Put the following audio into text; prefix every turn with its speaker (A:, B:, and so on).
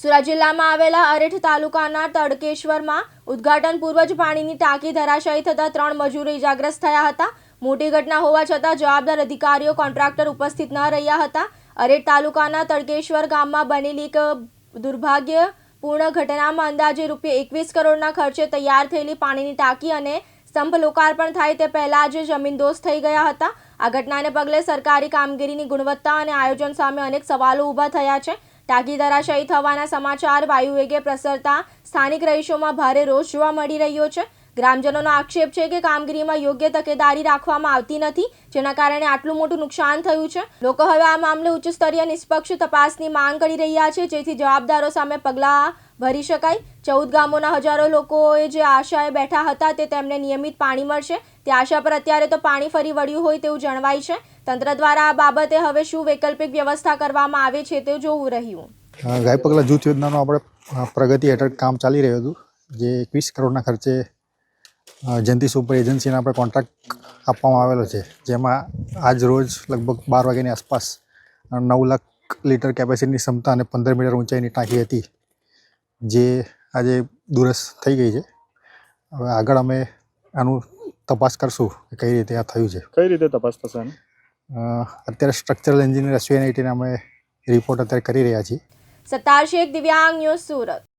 A: સુરત જિલ્લામાં આવેલા અરેઠ તાલુકાના તડકેશ્વરમાં ઉદ્ઘાટન પૂર્વ જ પાણીની ટાંકી ધરાશાયી થતાં ત્રણ મજૂરો ઇજાગ્રસ્ત થયા હતા. મોટી ઘટના હોવા છતાં જવાબદાર અધિકારીઓ, કોન્ટ્રાક્ટર ઉપસ્થિત ન રહ્યા હતા. અરેઠ તાલુકાના તડકેશ્વર ગામમાં બનેલી એક દુર્ભાગ્યપૂર્ણ ઘટનામાં અંદાજે રૂપિયા એકવીસ કરોડના ખર્ચે તૈયાર થયેલી પાણીની ટાંકી અને સ્તંભ લોકાર્પણ થાય તે પહેલાં જ જમીનદોસ્ત થઈ ગયા હતા. આ ઘટનાને પગલે સરકારી કામગીરીની ગુણવત્તા અને આયોજન સામે અનેક સવાલો ઊભા થયા છે. ટાંકી ધરાશાયી થવાના સમાચાર વાયુવેગે પ્રસરતા સ્થાનિક રહીશોમાં ભારે રોષ જોવા મળી રહ્યો છે. ગ્રામજનોનો આક્ષેપ છે કે કામગીરીમાં યોગ્ય તકેદારી રાખવામાં આવતી નથી, જેના કારણે આટલું મોટું નુકસાન થયું છે. લોકો હવે આ મામલે ઉચ્ચ સ્તરીય નિષ્પક્ષ તપાસની માંગ કરી રહ્યા છે, જેથી જવાબદારો સામે પગલાં ભરી શકાય. ચૌદ ગામોના હજારો લોકોએ જે આશાએ બેઠા હતા તે તેમને નિયમિત પાણી મળશે. તે આશા પર અત્યારે તો પાણી ફરી વળ્યું હોય તેવું જણાવાય છે. તંત્ર દ્વારા આ બાબતે હવે શું વૈકલ્પિક વ્યવસ્થા કરવામાં આવે છે તે જોવું રહ્યું.
B: ગાય પગલા જૂથ યોજનાનું આપણે પ્રગતિ હેઠળ કામ ચાલી રહ્યું હતું. જે એકવીસ કરોડના ખર્ચે જયંતિ સુપર એજન્સીને આપણે કોન્ટ્રાક્ટ આપવામાં આવેલો છે. જેમાં આજ રોજ લગભગ બાર વાગ્યાની આસપાસ નવ લાખ લીટર કેપેસિટીની ક્ષમતા અને પંદર મીટર ઊંચાઈની ટાંકી હતી. જે આજે દુરસ્ત થઈ ગઈ છે. હવે આગળ અમે આનું તપાસ કરશું કે કઈ રીતે આ થયું છે.
C: કઈ રીતે તપાસ થશે?
B: અત્યારે સ્ટ્રક્ચરલ એન્જિનિયર એસવીએનઆઈટીને અમે રિપોર્ટ અત્યારે કરી રહ્યા છીએ.
A: સત્તાર શેખ દિવ્યાંગ ન્યૂઝ સુરત.